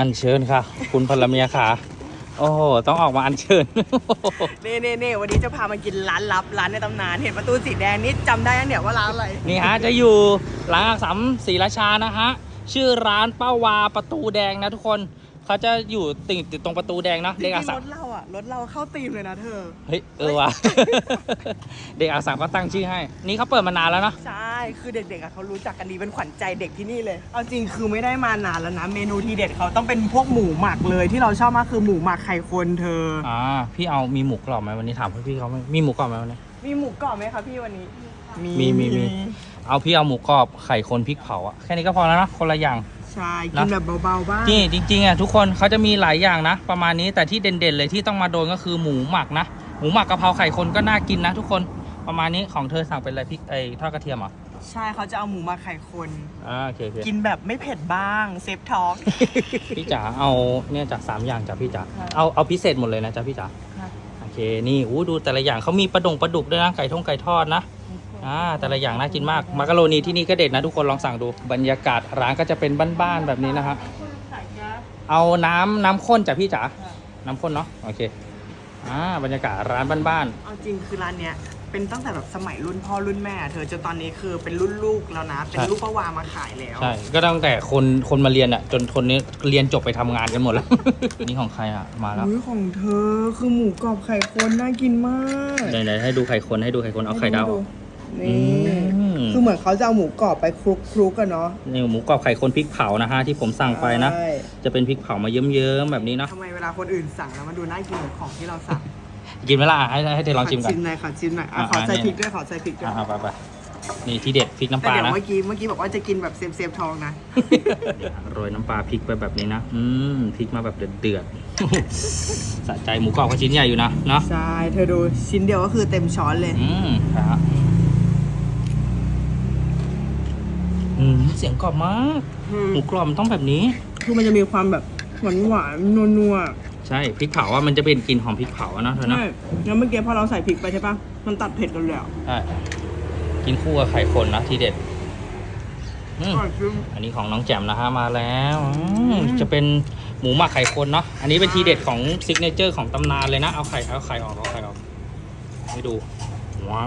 อัญเชิญค่ะ คุณพลเมียค่ะ โอ้โห ต้องออกมาอัญเชิญเน่เน่เน่วันนี้จะพามากินร้านลับร้านในตำนาน เห็นประตูสีแดงนี่จำได้ยังเนี่ยว่าร้านอะไร นี่ฮะ จะอยู่ร้านอักษรศรีราชานะฮะ ชื่อร้านป้าวาประตูแดงนะทุกคน เขาจะอยู่ติดติดตรงประตูแดงเนาะจเด็กริอังกๆษรรถเราอะรถเราเข้าตีมเลยนะเธอ เฮ้ยเออว่ะ เด็กอักษรก็ตั้งชื่อให้ นี่เขาเปิดมานานแล้วเนาะใช่ คือเด็กๆอะเขารู้จักกันดีเป็นขวัญใจเด็กที่นี่เลย เอาจริงคือไม่ได้มานานแล้วนะ เมนูทีเด็ดเขาต้องเป็นพวกหมูหมักเลย ที่เราชอบมากคือหมูหมักไข่คนเธอ อ่าพี่เอามีหมูกรอบไหมวันนี้ถามพี่เขาไหมมีหมูกรอบไหมวันนี้ มีหมูกรอบไหมคะพี่วันนี้ มีมีมีเอาพี่เอาหมูกรอบไข่คนพริกเผาอะแค่นี้ก็พอแล้วนะคนละอย่าง ใช่กินแบบเบาๆบ้างนี่จริงๆอะทุกคนเขาจะมีหลายอย่างนะ ประมาณนี้แต่ที่เด่นๆเลยที่ต้องมาโดนก็คือหมูหมักนะ หมูหมักกะเพราไข่คนก็น่ากินนะ ทุกคนประมาณนี้ของเธอสั่งเป็นอะไรพริกไอ้ทอดกระเทียมเหรอใช่เขาจะเอาหมูหมักไข่คน อ่าโอเคโอเคกินแบบไม่เผ็ดบ้างเซฟท้องพี่จ๋าเอาเนี่ยจากสามอย่างจ้ะพี่จ๋าค่ะเอาเอาพิเศษหมดเลยนะจ๊ะพี่จ๋าโอเคนี่อู้ดูแต่ละอย่างเขามีปลาดงปลาดุกด้วยนะไก่ทงไก่ทอดนะ อ่าแต่ละอย่างน่ากินมากมาการโรนีที่นี่ก็เด็ดนะทุกคนลองสั่งดูบรรยากาศร้านก็จะเป็นบ้านๆแบบนี้นะฮะเอาน้ำน้ำข้นจ้ะพี่จ๋าน้ำข้นเนาะโอเคอ่าบรรยากาศร้านบ้านเอาจริงคือร้านเนี้ยเป็นตั้งแต่แบบสมัยรุ่นพ่อรุ่นแม่ เธอจนตอนนี้คือเป็นรุ่นลูกแล้วนะ เป็นลูกประวามาขายแล้ว ๆใช่ก็ตั้งแต่คนคนมาเรียนอะ่ะจนคนนี้เรียนจบไปทำงานกันหมดแล้ว นี่ของใครอะ่ะมาแล้วอุ้ยของเธอคือหมูกรอบไข่คนน่ากินมากไหนๆให้ดูไข่คนให้ดูไข่คนเอาไข่ดาวออก นี่ อืมคือเหมือนเขาจะเอาหมูกรอบไปคลุกคลุกกันเนาะนี่หมูกรอบไข่คนพริกเผานะฮะที่ผมสั่งไปนะ ใช่จะเป็นพริกเผามาเยิ้มๆแบบนี้เนาะทำไมเวลาคนอื่นสั่งแล้วมันดูน่ากินเหมือนของที่เราสั่งกินไหมล่ะให้ให้เธอลองชิมก่อน ชิมหน่อยขอชิมหน่อยอะอะขอใส่อะพริกด้วยขอใส่พริกด้วยอ่าไปไปนี่ที่เด็ดพริกน้ำปแต่ลาเดี๋ยวนะเมื่อกี้เมื่อกี้บอกว่าจะกินแบบเซฟเซฟทองนะโรยน้ำปลาพริกไปแบบนี้นะอืมพริกมาแบบเดือดๆ สะใจหมูกรอบก็ชิ้นใหญ่อยู่นะเนาะใช่เธอดูชิ้นเดียวก็คือเต็มช้อนเลย อืมครับ อืมเสียงกรอบมากหมูกรอบมันต้องแบบนี้ คือมันจะมีความแบบหวานหวานนัวนัวใช่พริกเผาว่ามันจะเป็นกลิ่นหอมพริกเผาอะเนาะเธอเนาะใช่แล้วเมื่อกี้พอเราใส่พริกไปใช่ปะมันตัดเผ็ดกันเลยอะใช่กินคู่กับไข่คนนะทีเด็ดอืมอร่อยจริงอันนี้ของน้องแจ่มนะฮะมาแล้วอืมจะเป็นหมูหมักไข่คนเนาะอันนี้เป็นทีเด็ดของซิกเนเจอร์ของตำนานเลยนะเอาไข่เอาไข่ออกเอาไข่ออกให้ดูว้า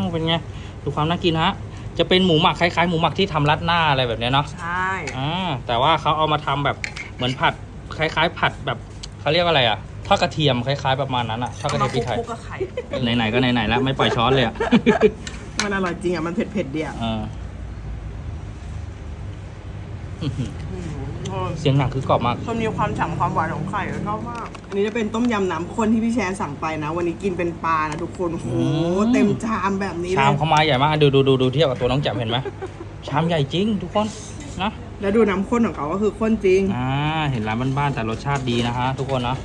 วเป็นไงดูความน่ากินฮะ จะเป็นหมูหมักคล้ายๆหมูหมักที่ทำรัดหน้าอะไรแบบเนี้ยเนาะใช่ อ่าแต่ว่าเขาเอามาทำแบบเหมือนผัดคล้ายๆ ผัดแบบเขาเรียกว่าอะไรอะทอดกระเทียมคล้ายๆประมาณนั้นอะทอดกระมาเทียมพริกไทยคลุกๆกับไข่ ไหนๆก็ไหนๆแล้วไม่ปล่อยช้อนเลยอะมันอร่อยจริงอะ มันเผ็ดเผ็ดๆดีอะอ่า เสียงหนังคือกรอบมาก มันมีความฉ่ำความหวานของไข่ชอบมาก อันนี้จะเป็นต้มยำน้ำข้นที่พี่แชร์สั่งไปนะ วันนี้กินเป็นปลานะทุกคนโอ้โหอืมเต็มชามแบบนี้เลชามยเขามาใหญ่มากดูดูดูดูเทียบกับตัวน้องแจ่มเห็นไหมชามใหญ่จริงทุกคนนะแล้วดูน้ำข้นของเขาก็คือข้นจริง อ่าเห็นร้านบ้านๆแต่รสชาติดีนะฮะทุกคนนะ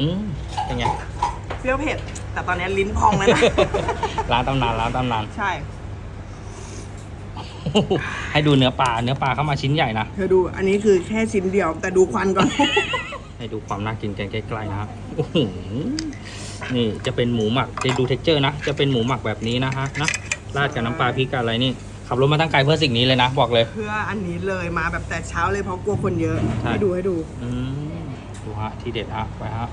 อืมเป็นไง เปรี้ยวเผ็ด แต่ตอนนี้ลิ้นพองแล้วนะ ร้านตำนานร้านตำนาน ใช่ ให้ดูเนื้อปลา เนื้อปลาเข้ามาชิ้นใหญ่นะ เธอดูอันนี้คือแค่ชิ้นเดียวแต่ดูควันก่อน ให้ดูความน่ากินกันใกล้ๆนะฮะโอ้โหนี่จะเป็นหมูหมักจะดูเท็กเจอร์นะ จะเป็นหมูหมักแบบนี้นะฮะนะ ราดกับน้ำปลาพริกกับอะไรนี่ ขับรถมาตั้งไกลเพื่อสิ่งนี้เลยนะ บอกเลย เพื่ออันนี้เลยมาแบบแต่เช้าเลยเพราะกลัวคนเยอะ ใช่ ให้ดูให้ดู อืมดูฮะ ทีเด็ดฮะ ไปฮะ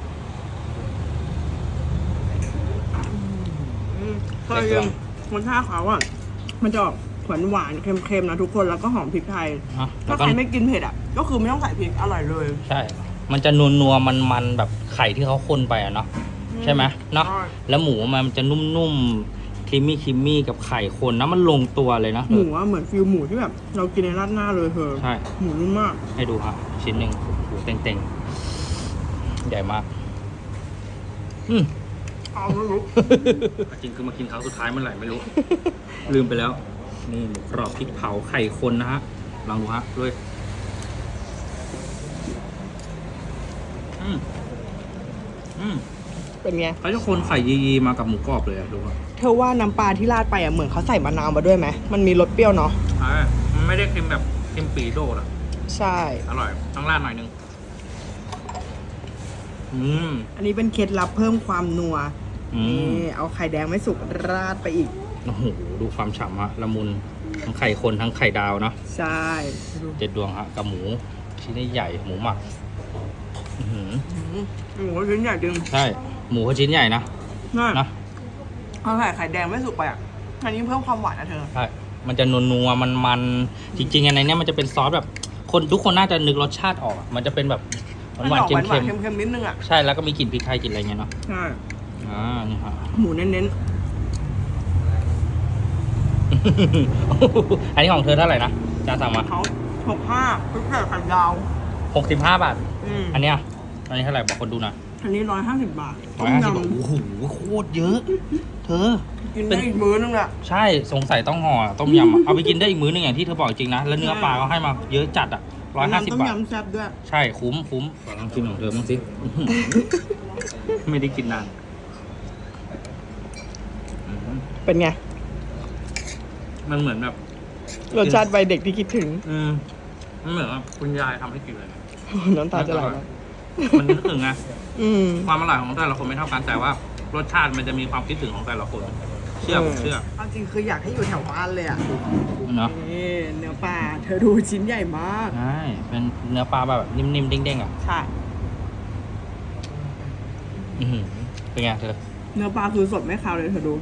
อืมเคยยังรสชาติเขาอะ มันจะออก หวานหวานๆเค็มๆนะทุกคนแล้วก็หอมพริกไทยฮะแล้ถ้าวใคก็รไม่กินเผ็ดอะ ก็คือไม่ต้องใส่พริกอร่อยเลย ใช่ มันจะนัวนัวๆมันๆแบบไข่ที่เขาคนไปอะเนาะใช่ไหมเนาะใช่ แล้วหมูมันจะนุ่มๆครีมมี่ครีมมี่กับไข่คนนะมันลงตัวเลยนะหมูอะเหมือนฟิลหมูที่แบบ เรากินในราดหน้าเลยเธอใช่ หมูนุ่มมาก ให้ดูฮะชิ้นหนึ่งโอ้โหเต็งๆ ใหญ่มาก อืม เอาไม่รู้ จริงคือมากินครั้งสุดท้ายเมื่อไหร่ไม่รู้ ลืมไปแล้ว นี่หมูกรอบพริกเผาไข่คนนะฮะลองดูฮะด้วยอืมอืมเป็นไง เขาจะคนไข่ยีๆมากับหมูกรอบเลยอะดูฮะเธอว่าน้ำปลาที่ราดไปอะเหมือนเขาใส่มะนาวมาด้วยไหมมันมีรสเปรี้ยวเนาะอ่ามันไม่ได้เค็มแบบเค็มปีโดดอะใช่ อร่อย ต้องราดหน่อยนึง อืม อันนี้เป็นเคล็ดลับเพิ่มความนัวอืม นี่เอาไข่แดงไม่สุกราดไปอีก โอ้โหดูความฉ่ำฮะละมุนทั้งไข่คนทั้งไข่ดาวเนาะใช่ดูเจ็ดดวงฮะกับหมูชิ้นใหญ่หมูหมักอื้อหือหมูชิ้นใหญ่จริงใช่หมูเขาชิ้นใหญ่นะน่านะเอาไข่ไข่แดงไม่สุกไปอะอันนี้เพิ่มความหวานนะเธอใช่มันจะนัวๆมันมันๆจริงๆอันในเนี้ยมันจะเป็นซอสแบบ คนทุกคนน่าจะนึกรสชาติออกอะมันจะเป็นแบบหวานๆหวานเค็มๆเค็มๆนิดนึงอะๆใช่แล้วก็มีกลิ่นพริกไทยกลิ่นอะไรเงี้ยเนาะใช่อ่านี่ฮะหมูเน้น อันนี้ของเธอเท่าไหร่นะจานสั่งมาๆเขาหกห้าพิเศษไข่ดาวหกสิบห้าบาท อืมอันเนี้ยอันนี้เท่าไหร่บอกคนดูหนะอันนี้ร้อยห้าสิบบาทร้อยห้าสิบโอ้โหโคตรเยอะ เธอ กินได้อีกมื้อนึงอะใช่สงสัยต้องห่อต้มยำอะเอาไปกินได้อีกมื้อนึงอย่างที่เธอบอกจริงนะ แล้วเนื้อปลาเขาให้มาเยอะจัดอะร้อยห้าสิบน้ำต้มบาท ยำแซ่บด้วยใช่คุ้มคุ้มขอลองกินของเธอบ้างสิ ไม่ได้กินนานอืมเป็นไง มันเหมือนแบบรสชาติใบเด็กที่คิดถึง อืมมันเหมือนว่าคุณยายทำให้กินเลยน้ำตาจะไหลแล้วมันนึกถึงไงอืมความอร่อยของแต่ละคนไม่เท่ากันแต่ว่ารสชาติมันจะมีความคิดถึงของแต่ละคน เชื่อผมเชื่อเอาจริงคืออยากให้อยู่แถวบ้านเลยอะเนาะนี่เนื้อปลาเธอดูชิ้นใหญ่มากใช่เป็นเนื้อปลาแบบนิ่มๆเด้งๆอะใช่อื้อหือเป็นไงเธอเนื้อปลาคือสดไม่คาวเลยเธอดู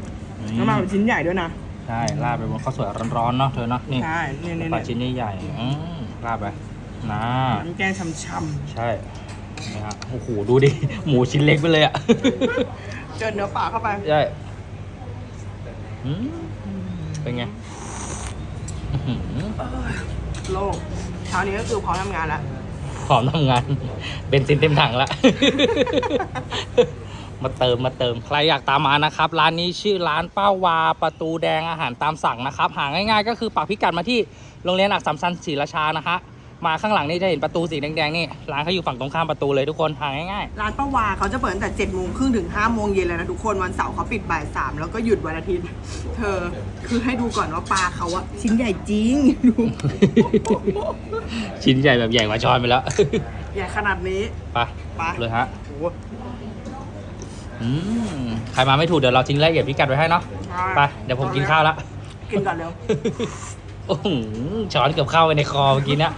นี่เนื้อปลาแบบชิ้นใหญ่ด้วยนะ ใช่ราดไปบนข้าวสวยร้อนๆเนาะเธอเนาะนี่ใช่นี่นี่ปลาชิ้นใหญ่ๆอืมราดไปนะน้ำแกงช่ำใช่นี่ฮะโอ้โหดูดิ หมูชิ้นเล็กไปเลยอะๆเจอเนื้อปลาเข้าไปใช่อืมเป็นไงอื้อหือโล่งเช้านี้ก็คือพร้อมทำงานแล้วพร้อมทำงาน เป็นซินเต็มถังละ มาเติมมาเติมใครอยากตามมานะครับ ร้านนี้ชื่อร้านป้าวาประตูแดงอาหารตามสั่งนะครับ หาง่ายๆ ก็คือปักพิกัดมาที่โรงเรียนอักษรสันศรีราชานะฮะมาข้างหลังนี่จะเห็นประตูสีแดงๆนี่ร้านเขาอยู่ฝั่งตรงข้ามประตูเลยทุกคนหาง่ายร้านป้าวาเขาจะเปิดตั้งแต่7จ็ดโมงครึ่งถึง5้าโมงเย็นเลยนะทุกคนวันเสาร์เขาปิดบ่ายสามแล้วก็หยุดวันอาทิตย์ เธอคือให้ดูก่อนว่าปลาเขาอะชิ้นใหญ่จริงดูๆ ชิ้นใหญ่แบบใหญ่กว่าช้อนไปแล้ว ใหญ่ขนาดนี้ไปไป เลยฮะ โอ้โห อืมใครมาไม่ถูกเดี๋ยวเราทิ้งรายละเอียดพิกัดไว้ให้เนาะไปเดี๋ยวผมกินข้าวละกินก่อนเร็ว โอ้โหช้อนเกือบเข้าไปในคอเมื่อกี้เนี่ย